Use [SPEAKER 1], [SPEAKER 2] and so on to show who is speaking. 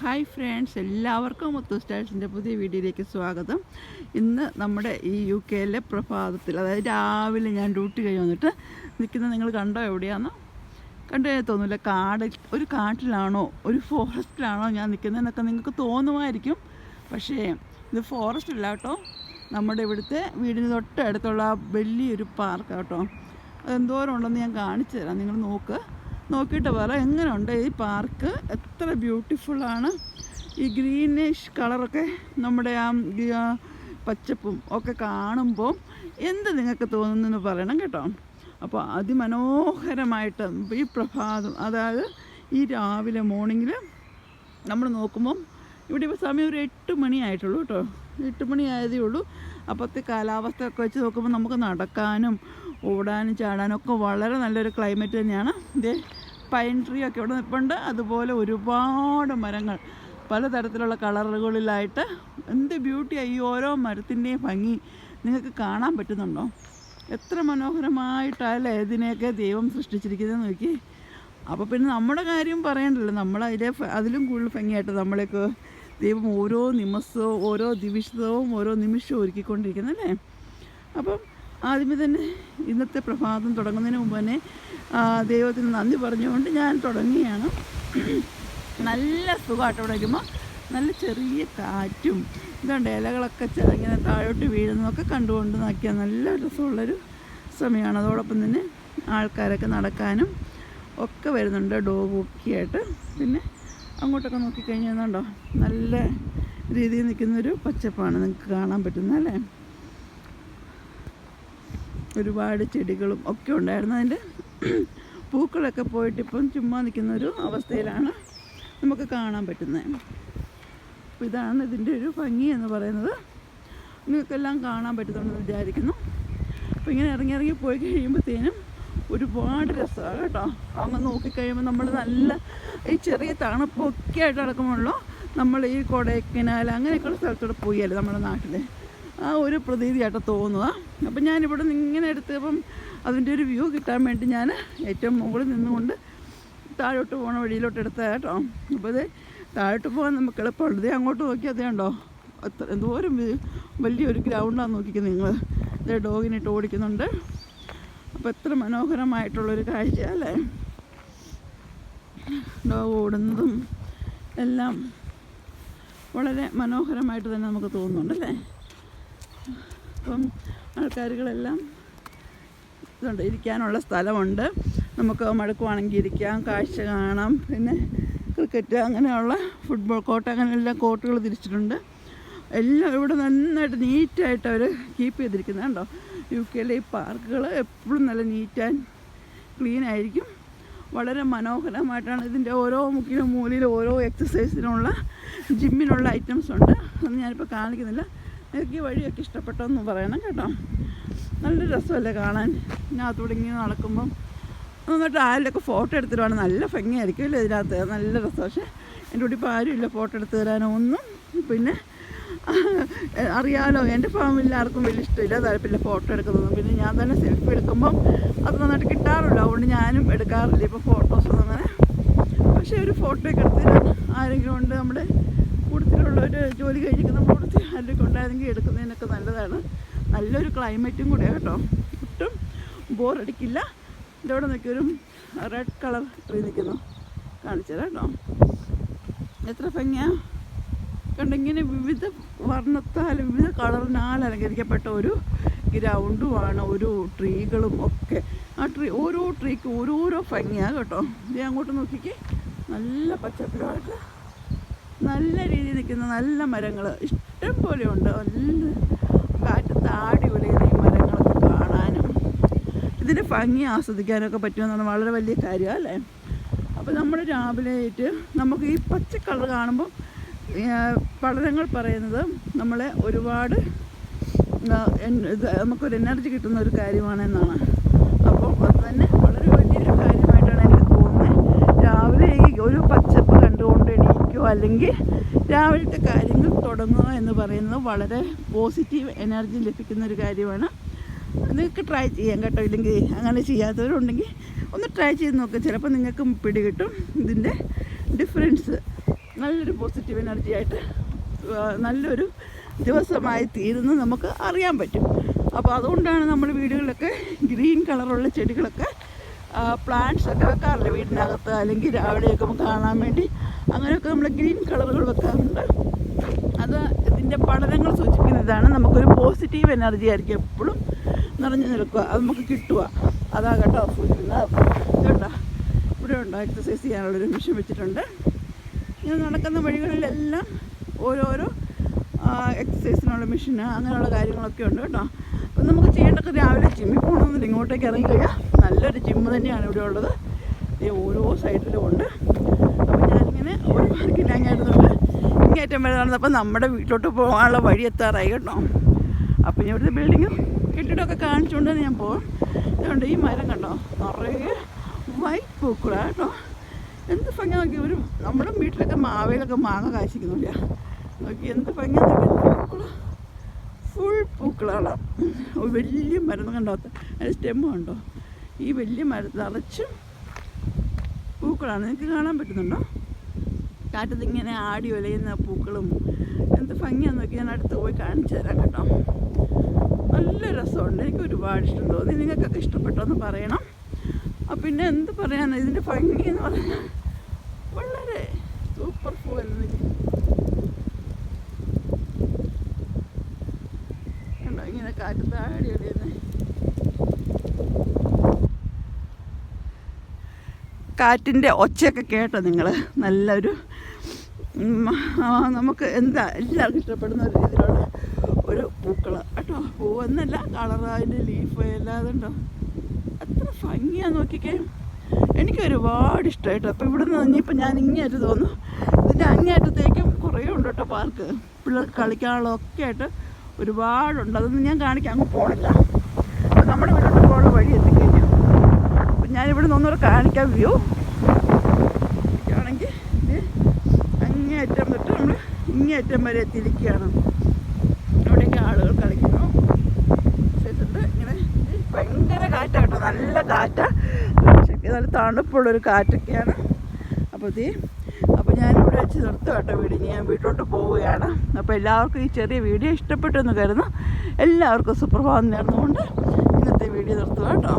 [SPEAKER 1] Hi friends എല്ലാവർക്കും മുത്തു സ്റ്റാഴ്സിന്റെ പുതിയ വീഡിയോയിലേക്ക് സ്വാഗതം. ഇന്ന് നമ്മുടെ ഈ യു കെയിലെ പ്രഭാതത്തിൽ അതായത് രാവിലെ ഞാൻ ഡ്യൂട്ടി കഴിഞ്ഞ് വന്നിട്ട് നിൽക്കുന്നത് നിങ്ങൾ കണ്ടോ എവിടെയാണെന്ന് കണ്ടു തോന്നില്ല കാട് ഒരു കാട്ടിലാണോ ഒരു ഫോറസ്റ്റിലാണോ ഞാൻ നിൽക്കുന്നതെന്നൊക്കെ നിങ്ങൾക്ക് തോന്നുമായിരിക്കും. പക്ഷേ ഇത് ഫോറസ്റ്റ് അല്ല കേട്ടോ. നമ്മുടെ ഇവിടുത്തെ വീടിന് തൊട്ടടുത്തുള്ള വലിയൊരു പാർക്ക് കേട്ടോ. അതെന്തോരം ഉണ്ടെന്ന് ഞാൻ കാണിച്ചു തരാം. നിങ്ങൾ നോക്ക്. നോക്കിയിട്ട് പറ എങ്ങനെയുണ്ട്? ഈ പാർക്ക് എത്ര ബ്യൂട്ടിഫുള്ളാണ് ഈ ഗ്രീനിഷ് കളറൊക്കെ നമ്മുടെ ആ പച്ചപ്പും ഒക്കെ കാണുമ്പോൾ എന്ത് നിങ്ങൾക്ക് തോന്നുന്നെന്ന് പറയണം കേട്ടോ. അപ്പോൾ അതിമനോഹരമായിട്ട് ഈ പ്രഭാതം അതായത് ഈ രാവിലെ മോർണിംഗിൽ നമ്മൾ നോക്കുമ്പം ഇവിടെ ഇപ്പോൾ സമയം ഒരു എട്ട് മണിയായിട്ടുള്ളൂ കേട്ടോ. എട്ട് മണി ആയതേ ഉള്ളൂ. അപ്പോഴത്തെ കാലാവസ്ഥ ഒക്കെ വെച്ച് നോക്കുമ്പോൾ നമുക്ക് നടക്കാനും ഓടാനും ചാടാനും ഒക്കെ വളരെ നല്ലൊരു ക്ലൈമറ്റ് തന്നെയാണ്. ഇതേ പൈൻ ട്രീ ഒക്കെ ഇവിടെ നിൽപ്പുണ്ട് അതുപോലെ ഒരുപാട് മരങ്ങൾ. പലതരത്തിലുള്ള കളറുകളിലായിട്ട് എന്ത് ബ്യൂട്ടിയാണ് ഈ ഓരോ മരത്തിന്റെയും ഭംഗി. നിങ്ങൾക്ക് കാണാൻ പറ്റുന്നുണ്ടോ? എത്ര മനോഹരമായിട്ടല്ലേ ഇതിനെയൊക്കെ ദൈവം സൃഷ്ടിച്ചിരിക്കുന്നത് നോക്കി അപ്പോൾ പിന്നെ നമ്മുടെ കാര്യം പറയണ്ടല്ലോ. നമ്മൾ അതിലെ അതിലും കൂടുതൽ ഭംഗിയായിട്ട് നമ്മളേക്ക് ദൈവം ഓരോ നിമിഷവും ഓരോ ദിവിഷവും ഓരോ നിമിഷവും ഒരുക്കിക്കൊണ്ടിരിക്കുന്നല്ലേ അപ്പം ആദ്യമേ തന്നെ ഇന്നത്തെ പ്രഭാതം തുടങ്ങുന്നതിന് മുമ്പ് തന്നെ ദൈവത്തിന് നന്ദി പറഞ്ഞുകൊണ്ട് ഞാൻ തുടങ്ങുകയാണ്. നല്ല സുഖമായിട്ട് വയ്ക്കുമ്പോൾ നല്ല ചെറിയ കാറ്റും ഇതുണ്ട് ഇലകളൊക്കെ ഇങ്ങനെ താഴോട്ട് വീഴുന്നതൊക്കെ കണ്ടുകൊണ്ട് നോക്കിയാൽ നല്ല രസമുള്ളൊരു സമയമാണ്. അതോടൊപ്പം തന്നെ ആൾക്കാരൊക്കെ നടക്കാനും ഒക്കെ വരുന്നുണ്ട് ഡോഗൊക്കെ ആയിട്ട് പിന്നെ അങ്ങോട്ടൊക്കെ നോക്കിക്കഴിഞ്ഞാൽ നല്ല രീതിയിൽ നിൽക്കുന്നൊരു പച്ചപ്പാണ്. നിങ്ങൾക്ക് കാണാൻ പറ്റുന്നത് അല്ലേ? ഒരുപാട് ചെടികളും ഒക്കെ ഉണ്ടായിരുന്നു. അതിന്റെ പൂക്കളൊക്കെ പോയിട്ട് ഇപ്പം ചുമ്മാ നിൽക്കുന്ന ഒരു അവസ്ഥയിലാണ് നമുക്ക് കാണാൻ പറ്റുന്നത്. അപ്പോൾ ഇതാണ് ഇതിന്റെ ഒരു ഭംഗി എന്ന് പറയുന്നത്. നിങ്ങൾക്കെല്ലാം കാണാൻ പറ്റുന്നുണ്ടെന്ന് വിചാരിക്കുന്നു. അപ്പോൾ ഇങ്ങനെ ഇറങ്ങി ഇറങ്ങി പോയി കഴിയുമ്പോഴത്തേനും ഒരുപാട് രസമാണ് കേട്ടോ. അങ്ങ് നോക്കിക്കഴിയുമ്പോൾ നമ്മൾ നല്ല ഈ ചെറിയ തണുപ്പൊക്കെ ആയിട്ട് നടക്കുമ്പോഴല്ലോ നമ്മൾ ഈ കൊടൈക്കനാൽ അങ്ങനെയൊക്കെയുള്ള സ്ഥലത്തൂടെ പോയാലേ നമ്മുടെ നാട്ടിൽ? ആ ഒരു പ്രതീതിയായിട്ട് തോന്നുക അപ്പം ഞാനിവിടെ നിന്ന് ഇങ്ങനെ എടുത്തപ്പം അതിന്റെ ഒരു വ്യൂ കിട്ടാൻ വേണ്ടി ഞാൻ ഏറ്റവും മുകളിൽ നിന്നുകൊണ്ട് താഴോട്ട് പോകണ വഴിയിലോട്ട് എടുത്തത് കേട്ടോ. അപ്പോൾ അത് താഴോട്ട് പോകാൻ നമുക്ക് എളുപ്പമുണ്ട് ഇത് അങ്ങോട്ട് നോക്കിയാൽ അതേ ഉണ്ടോ അത്ര എന്തോരം വലിയൊരു ഗ്രൗണ്ടാണ് നോക്കിക്കുന്നത് നിങ്ങൾ ഇത് ഡോഗിനിട്ട് ഓടിക്കുന്നുണ്ട്. അപ്പോൾ എത്ര മനോഹരമായിട്ടുള്ളൊരു കാഴ്ച അല്ലേ? ഡോഗ് ഓടുന്നതും എല്ലാം വളരെ മനോഹരമായിട്ട് തന്നെ നമുക്ക് തോന്നുന്നുണ്ടല്ലേ അപ്പം ആൾക്കാരുകളെല്ലാം ഇതുണ്ട് ഇരിക്കാനുള്ള സ്ഥലമുണ്ട്. നമുക്ക് മഴക്കുവാണെങ്കിൽ ഇരിക്കാം കാഴ്ച കാണാം. പിന്നെ ക്രിക്കറ്റ് അങ്ങനെയുള്ള ഫുട്ബോൾ കോർട്ട് അങ്ങനെയുള്ള കോർട്ടുകൾ തിരിച്ചിട്ടുണ്ട്. എല്ലാം ഇവിടെ നന്നായിട്ട് നീറ്റായിട്ട് അവർ കീപ്പ് ചെയ്തിരിക്കുന്നത് കണ്ടോ? യു കെയിലെ ഈ പാർക്കുകൾ എപ്പോഴും നല്ല നീറ്റ് ആൻഡ് ക്ലീൻ ആയിരിക്കും. വളരെ മനോഹരമായിട്ടാണ് ഇതിന്റെ ഓരോ മുക്കിലും മൂലയിലും ഓരോ എക്സസൈസിനുള്ള ജിമ്മിനുള്ള ഐറ്റംസ് ഉണ്ട്. അത് ഞാനിപ്പോൾ കാണിക്കുന്നില്ല. എനിക്ക് ഈ വഴിയൊക്കെ ഇഷ്ടപ്പെട്ടെന്ന് പറയണം കേട്ടോ. നല്ല രസമല്ലേ കാണാൻ. ഇതിനകത്തൂടെ ഇങ്ങനെ നടക്കുമ്പം എന്നിട്ട് ആരിലൊക്കെ ഫോട്ടോ എടുത്തിടുവാണ് നല്ല ഭംഗിയായിരിക്കും അല്ലേ ഇതിനകത്ത്. നല്ല രസം. പക്ഷേ എന്റെ കൂടി ഇപ്പോൾ ആരുമില്ല ഫോട്ടോ എടുത്ത് തരാനോ ഒന്നും പിന്നെ അറിയാലോ എന്റെ ഫാമിലി ആർക്കും വലിയ ഇഷ്ടമില്ല. താല്പര്യമില്ല ഫോട്ടോ എടുക്കുന്നതും. പിന്നെ ഞാൻ തന്നെ സെൽഫി എടുക്കുമ്പം അത് നന്നായിട്ട് കിട്ടാറില്ല. അതുകൊണ്ട് ഞാനും എടുക്കാറില്ല. ഇപ്പോൾ ഫോട്ടോസൊന്നും അങ്ങനെ. പക്ഷേ ഒരു ഫോട്ടോ ഒക്കെ എടുത്ത് ആരെങ്കിലും ഉണ്ട് നമ്മുടെ കൂട്ടത്തിലുള്ള ഒരു ജോലി നമ്മൾ കൂടുതൽ ആരെങ്കിലും ഉണ്ടായിരുന്നെങ്കിൽ എടുക്കുന്നതിനൊക്കെ നല്ലതാണ്. നല്ലൊരു ക്ലൈമറ്റും കൂടെ കേട്ടോ ഒട്ടും ബോറടിക്കില്ല ഇതോടെ നിൽക്കൊരു റെഡ് കളർ ട്രീ നിൽക്കുന്നു കാണിച്ചു തരാം കേട്ടോ. എത്ര ഭംഗിയാ. കണ്ടിങ്ങനെ വിവിധ വർണത്താൽ വിവിധ കളറിനാൽ അലങ്കരിക്കപ്പെട്ട ഒരു ഗ്രൗണ്ടുമാണ് ഒരു ട്രീകളും ഒക്കെ. ആ ട്രീ ഓരോ ട്രീക്ക് ഓരോരോ ഭംഗിയാണ് കേട്ടോ. ഇത് അങ്ങോട്ട് നോക്കിക്കേ. നല്ല പച്ചപ്പിലുമായിട്ട് നല്ല രീതിയിൽ നിൽക്കുന്ന നല്ല മരങ്ങൾ ഇഷ്ടം പോലെ ഉണ്ട്. നല്ല കാറ്റ് താടി ഉലയുന്ന ഈ മരങ്ങളൊക്കെ കാണാനും. ഇതിന്റെ ഭംഗി ആസ്വദിക്കാനൊക്കെ പറ്റുമെന്നാണ് വളരെ വലിയ കാര്യം അല്ലേ? അപ്പോൾ നമ്മൾ രാവിലെ ആയിട്ട് നമുക്ക് ഈ പച്ച കളർ കാണുമ്പോൾ പഠനങ്ങൾ പറയുന്നത് നമ്മളെ ഒരുപാട് നമുക്കൊരു എനർജി കിട്ടുന്ന ഒരു കാര്യമാണെന്നാണ്. അപ്പോൾ അത് തന്നെ വളരെ വലിയൊരു കാര്യമായിട്ടാണ് എനിക്ക് തോന്നുന്നത് രാവിലെ ഈ ഒരു പച്ചപ്പ് കണ്ടുകൊണ്ട് എണീക്കുകയോ അല്ലെങ്കിൽ രാവിലത്തെ കാര്യങ്ങൾ തുടങ്ങുക എന്ന് പറയുന്നത് വളരെ പോസിറ്റീവ് എനർജി ലഭിക്കുന്ന ഒരു കാര്യമാണ്. നിങ്ങൾക്ക് ട്രൈ ചെയ്യാം കേട്ടോ. ഇല്ലെങ്കിൽ അങ്ങനെ ചെയ്യാത്തവരുണ്ടെങ്കിൽ ഒന്ന് ട്രൈ ചെയ്ത് നോക്കുക ചിലപ്പോൾ നിങ്ങൾക്ക് പിടികിട്ടും ഇതിന്റെ ഡിഫറൻസ് നല്ലൊരു പോസിറ്റീവ് എനർജി ആയിട്ട് നല്ലൊരു ദിവസമായി തീരുന്നു നമുക്ക് അറിയാൻ പറ്റും. അപ്പോൾ അതുകൊണ്ടാണ് നമ്മൾ വീടുകളിലൊക്കെ ഗ്രീൻ കളറുള്ള ചെടികളൊക്കെ പ്ലാന്റ്സ് ഒക്കെ വെക്കാറില്ല വീടിനകത്ത് അല്ലെങ്കിൽ രാവിലെയൊക്കെ കാണാൻ വേണ്ടി. അങ്ങനെയൊക്കെ നമ്മൾ ഗ്രീൻ കളറുകൾ വെക്കാറുണ്ട്. അത് ഇതിന്റെ പഠനങ്ങൾ സൂചിപ്പിക്കുന്നതാണ് നമുക്കൊരു പോസിറ്റീവ് എനർജി ആയിരിക്കും എപ്പോഴും നിറഞ്ഞു നിൽക്കുക. അത് നമുക്ക് കിട്ടുക. അതാ കേട്ടോ സൂചിക്കുന്നത് കേട്ടോ ഇവിടെ ഉണ്ടോ? എക്സസൈസ് ചെയ്യാനുള്ളൊരു മിഷൻ വെച്ചിട്ടുണ്ട്. ഇങ്ങനെ നടക്കുന്ന വഴികളിലെല്ലാം ഓരോരോ എക്സസൈസിനുള്ള മെഷീന് അങ്ങനെയുള്ള കാര്യങ്ങളൊക്കെ ഉണ്ട് കേട്ടോ. അപ്പം നമുക്ക് ചെയ്യേണ്ടത് രാവിലെ ജിമ്മിൽ പോകണമെന്നില്ല. ഇങ്ങോട്ടേക്ക് ഇറങ്ങിക്കഴിഞ്ഞാൽ നല്ലൊരു ജിമ്മ് തന്നെയാണ് ഇവിടെ ഉള്ളത്. ഈ ഓരോ സൈഡിലും ഉണ്ട്. അപ്പം ഞാനിങ്ങനെ ഒരു പാർക്കിൽ ഇങ്ങനെ ഇങ്ങേറ്റം വരെ നടന്നപ്പോൾ നമ്മുടെ വീട്ടിലോട്ട് പോകാനുള്ള വഴി എത്താറായി കേട്ടോ. അപ്പം ഞാൻ ഇവിടുത്തെ ബിൽഡിങ്ങും കെട്ടിടമൊക്കെ കാണിച്ചുകൊണ്ട് ഞാൻ പോകും അതുകൊണ്ട് ഈ മരം കണ്ടോ? നിറയെ വൈറ്റ് പൂക്കളാണ് കേട്ടോ. എന്ത് ഭംഗി നോക്കി ഒരു നമ്മുടെ വീട്ടിലൊക്കെ മാവേലൊക്കെ മാങ്ങ കാശിക്കുന്നില്ല നോക്കി എന്ത് ഭംഗി പൂക്കളാ. ഫുൾ പൂക്കളാണ്. വലിയ മരുന്ന് കണ്ടോ? അതിന്റെ സ്റ്റെമ്മ് കണ്ടോ? ഈ വലിയ മരത്തിൽ നിറച്ചും പൂക്കളാണ്. നിങ്ങൾക്ക് കാണാൻ പറ്റുന്നുണ്ടോ? കാറ്റത്ത് ഇങ്ങനെ ആടി ഒലയുന്ന പൂക്കളും എന്ത് ഭംഗിയാന്ന് നോക്കി ഞാൻ അടുത്ത് പോയി കാണിച്ചു തരാം കേട്ടോ. നല്ല രസമുണ്ട്. എനിക്ക് ഒരുപാട് ഇഷ്ടം തോന്നി. നിങ്ങൾക്കൊക്കെ ഇഷ്ടപ്പെട്ടോ എന്ന് പറയണം. ആ പിന്നെ എന്ത് പറയാനാണ് ഇതിന്റെ ഭംഗി എന്ന് പറഞ്ഞാൽ വളരെ സൂപ്പർ പൂവല്ലേ കണ്ടോ? ഇങ്ങനെ കാറ്റത്ത് താടി ഒടിയുന്നത് കാറ്റിന്റെ ഒച്ചയൊക്കെ കേട്ടോ നിങ്ങൾ നല്ലൊരു നമുക്ക് എന്താ എല്ലാവർക്കും ഇഷ്ടപ്പെടുന്ന ഒരു രീതിയിലുള്ള ഒരു പൂക്കൾ കേട്ടോ. പൂവെന്നല്ല കളർ അതിന്റെ ലീഫ് എല്ലാം ഉണ്ടോ അത്ര ഭംഗിയാ നോക്കിക്കേ. എനിക്ക് ഒരുപാട് ഇഷ്ടമായിട്ടോ അപ്പോൾ നിന്ന് ഇനിയിപ്പോൾ ഞാൻ ഇങ്ങേറ്റ് തോന്നുന്നു ഇതിന്റെ അങ്ങേറ്റത്തേക്കും കുറേ ഉണ്ട് കേട്ടോ പാർക്ക്. പിള്ളേർക്ക് കളിക്കാനുള്ളതൊക്കെ ആയിട്ട് ഒരുപാടുണ്ട്. അതൊന്നും ഞാൻ കാണിക്കാൻ അങ്ങ് പോണില്ല. നമ്മുടെ വീട്ടിലോട്ട് പോകാനുള്ള വഴി അപ്പം ഞാനിവിടെ നിന്ന് ഒന്നുകൂടെ കാണിക്കാം വ്യൂ. ആണെങ്കിൽ അങ്ങേയറ്റം തൊട്ട് നമ്മൾ ഇങ്ങേയറ്റം വരെ എത്തിയിരിക്കുകയാണ്. അവിടെയൊക്കെ ആളുകൾ കളിക്കുന്നു. ശേഷത്ത് ഇങ്ങനെ ഭയങ്കര കാറ്റാട്ടോ നല്ല കാറ്റാ. നല്ല തണുപ്പുള്ളൊരു കാറ്റൊക്കെയാണ്. അപ്പോൾ തീ അപ്പോൾ ഞാനിവിടെ വെച്ച് നിർത്തും കേട്ടോ വീട്. ഞാൻ വീട്ടിലോട്ട് പോവുകയാണ്. അപ്പോൾ എല്ലാവർക്കും ഈ ചെറിയ വീഡിയോ ഇഷ്ടപ്പെട്ടു എന്ന് കരുതുന്നു. എല്ലാവർക്കും സുപ്രഭാതം നേർന്നുകൊണ്ട് ഇന്നത്തെ വീഡിയോ നിർത്തുക കേട്ടോ.